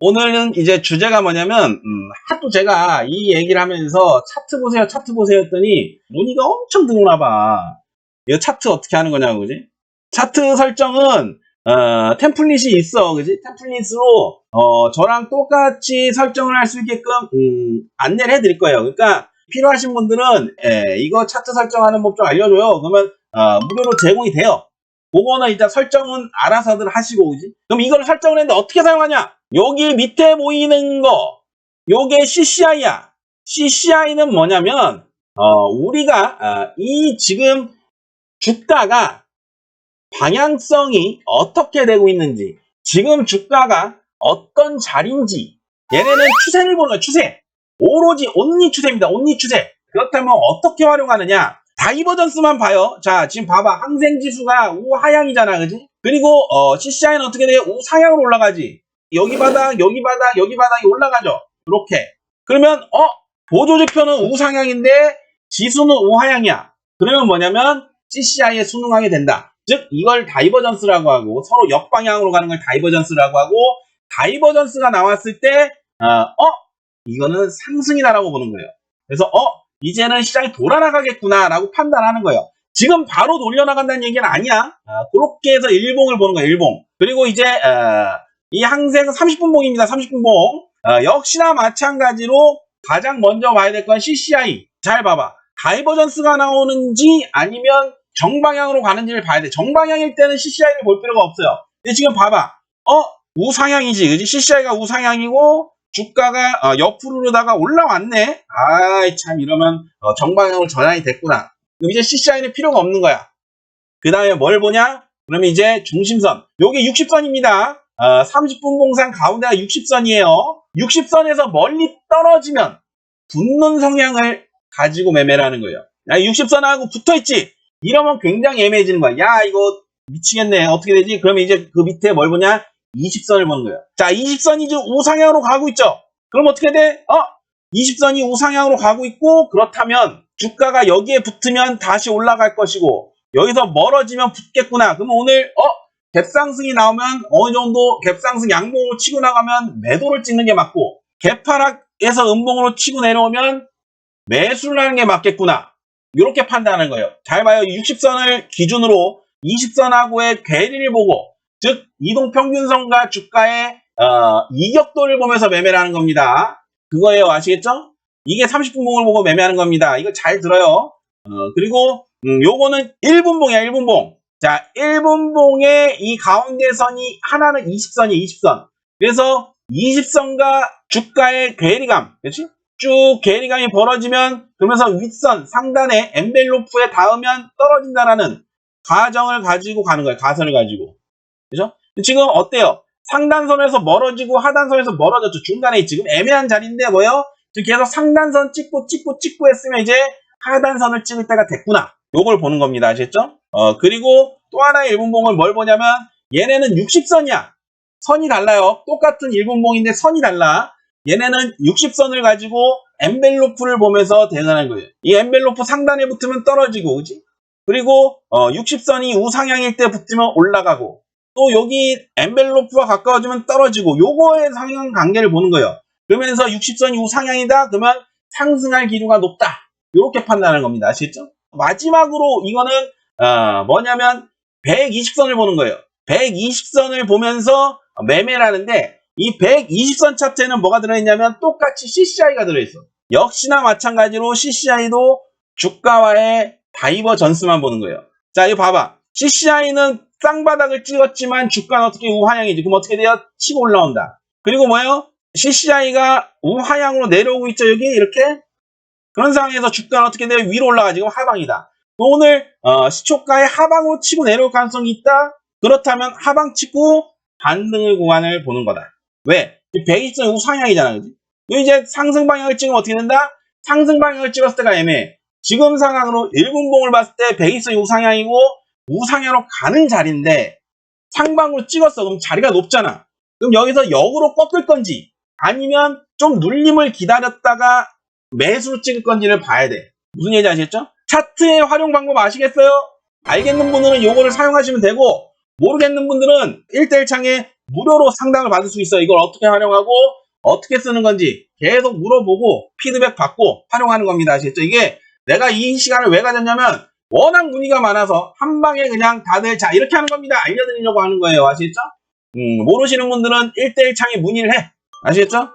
오늘은 이제 주제가 뭐냐면 음, 하도 제가 이 얘기를 하면서 차트 보세요 차트 보세요 했더니 문의가 엄청 들어오나 봐. 이거 차트 어떻게 하는 거냐고 그지? 차트 설정은 어, 템플릿이 있어 그지? 템플릿으로 어, 저랑 똑같이 설정을 할 수 있게끔 음, 안내를 해 드릴 거예요. 그러니까 필요하신 분들은 예, 이거 차트 설정하는 법 좀 알려줘요. 그러면 어, 무료로 제공이 돼요. 그거는 일단 설정은 알아서들 하시고 그지? 그럼 이걸 설정을 했는데 어떻게 사용하냐 여기 밑에 보이는 거, 요게 CCI야. CCI는 뭐냐면, 어, 우리가, 어, 이 지금 주가가 방향성이 어떻게 되고 있는지, 지금 주가가 어떤 자리인지, 얘네는 추세를 보는 추세. 오로지 온리 추세입니다, 온리 추세. 그렇다면 어떻게 활용하느냐? 다이버전스만 봐요. 자, 지금 봐봐. 항생지수가 우하향이잖아, 그지? 그리고, 어, CCI는 어떻게 돼요? 우상향으로 올라가지. 여기 바닥, 여기 바닥, 여기 바닥이 올라가죠. 이렇게. 그러면 어 보조지표는 우상향인데 지수는 우하향이야. 그러면 뭐냐면 CCI에 순응하게 된다. 즉 이걸 다이버전스라고 하고 서로 역방향으로 가는 걸 다이버전스라고 하고 다이버전스가 나왔을 때 어, 어 이거는 상승이다라고 보는 거예요. 그래서 어 이제는 시장이 돌아나가겠구나라고 판단하는 거예요. 지금 바로 돌려나간다는 얘기는 아니야. 어, 그렇게 해서 일봉을 보는 거예요. 일봉. 그리고 이제 어, 이 항생 30분봉입니다. 30분봉. 어, 역시나 마찬가지로 가장 먼저 봐야 될 건 CCI. 잘 봐봐. 다이버전스가 나오는지 아니면 정방향으로 가는지를 봐야 돼. 정방향일 때는 CCI를 볼 필요가 없어요. 근데 지금 봐봐. 어? 우상향이지. 그지? CCI가 우상향이고 주가가 어, 옆으로다가 올라왔네. 아이 참 이러면 어, 정방향으로 전환이 됐구나. 그럼 이제 CCI는 필요가 없는 거야. 그 다음에 뭘 보냐? 그러면 이제 중심선. 요게 60선입니다. 어, 30분 봉상 가운데가 60선이에요. 60선에서 멀리 떨어지면 붙는 성향을 가지고 매매를 하는 거예요. 야, 60선하고 붙어있지? 이러면 굉장히 애매해지는 거야. 야, 이거 미치겠네. 어떻게 되지? 그러면 이제 그 밑에 뭘 보냐? 20선을 보는 거예요. 자, 20선이 지금 우상향으로 가고 있죠? 그럼 어떻게 돼? 어? 20선이 우상향으로 가고 있고, 그렇다면 주가가 여기에 붙으면 다시 올라갈 것이고, 여기서 멀어지면 붙겠구나. 그러면 오늘, 어? 갭상승이 나오면 어느 정도 갭상승 양봉으로 치고 나가면 매도를 찍는 게 맞고 갭하락에서 음봉으로 치고 내려오면 매수를 하는 게 맞겠구나. 이렇게 판단하는 거예요. 잘 봐요. 60선을 기준으로 20선하고의 괴리를 보고 즉 이동평균선과 주가의 어, 이격도를 보면서 매매를 하는 겁니다. 그거예요. 아시겠죠? 이게 30분 봉을 보고 매매하는 겁니다. 이거 잘 들어요. 어, 그리고 음, 요거는 1분 봉이야. 1분 봉. 자, 1분봉의 이 가운데 선이 하나는 20선이에요, 20선. 그래서 20선과 주가의 괴리감, 그렇지? 쭉 괴리감이 벌어지면 그러면서 윗선 상단에 엔벨로프에 닿으면 떨어진다라는 가정을 가지고 가는 거예요. 가설을 가지고. 그죠? 지금 어때요? 상단선에서 멀어지고 하단선에서 멀어졌죠. 중간에 지금 애매한 자리인데 뭐요? 지금 계속 상단선 찍고 찍고 찍고 했으면 이제 하단선을 찍을 때가 됐구나. 요걸 보는 겁니다. 아시겠죠? 어, 그리고 또 하나의 일분봉을 뭘 보냐면 얘네는 60선이야. 선이 달라요. 똑같은 일분봉인데 선이 달라. 얘네는 60선을 가지고 엔벨로프를 보면서 대단한 거예요. 이 엔벨로프 상단에 붙으면 떨어지고, 그지? 그리고 어, 60선이 우상향일 때 붙으면 올라가고, 또 여기 엔벨로프와 가까워지면 떨어지고, 요거의 상향 관계를 보는 거예요. 그러면서 60선이 우상향이다? 그러면 상승할 기류가 높다. 이렇게 판단하는 겁니다. 아시겠죠? 마지막으로 이거는 어, 뭐냐면 120선을 보는 거예요. 120선을 보면서 매매를 하는데 이 120선 차트에는 뭐가 들어있냐면 똑같이 CCI가 들어있어. 역시나 마찬가지로 CCI도 주가와의 다이버 전스만 보는 거예요. 자, 이거 봐봐. CCI는 쌍바닥을 찍었지만 주가는 어떻게 우하향이지. 그럼 어떻게 돼요? 치고 올라온다. 그리고 뭐예요? CCI가 우하향으로 내려오고 있죠. 여기 이렇게. 그런 상황에서 주가는 어떻게 돼요? 위로 올라가지. 금 하방이다. 오늘 어, 시초가의 하방으로 치고 내려올 가능성이 있다. 그렇다면 하방 치고 반등의 구간을 보는 거다. 왜? 120선 우상향이잖아. 그지? 이제 상승 방향을 찍으면 어떻게 된다? 상승 방향을 찍었을 때가 애매해. 지금 상황으로 1분봉을 봤을 때 120선 우상향이고 우상향으로 가는 자리인데 상방으로 찍었어. 그럼 자리가 높잖아. 그럼 여기서 역으로 꺾을 건지 아니면 좀 눌림을 기다렸다가 매수로 찍을 건지를 봐야 돼. 무슨 얘기 아시겠죠? 차트의 활용 방법 아시겠어요? 알겠는 분들은 요거를 사용하시면 되고 모르겠는 분들은 1대1 창에 무료로 상담을 받을 수 있어. 이걸 어떻게 활용하고 어떻게 쓰는 건지 계속 물어보고 피드백 받고 활용하는 겁니다. 아시겠죠? 이게 내가 이 시간을 왜 가졌냐면 워낙 문의가 많아서 한 방에 그냥 다들 자 이렇게 하는 겁니다. 알려드리려고 하는 거예요. 아시겠죠? 음, 모르시는 분들은 1대1 창에 문의를 해. 아시겠죠?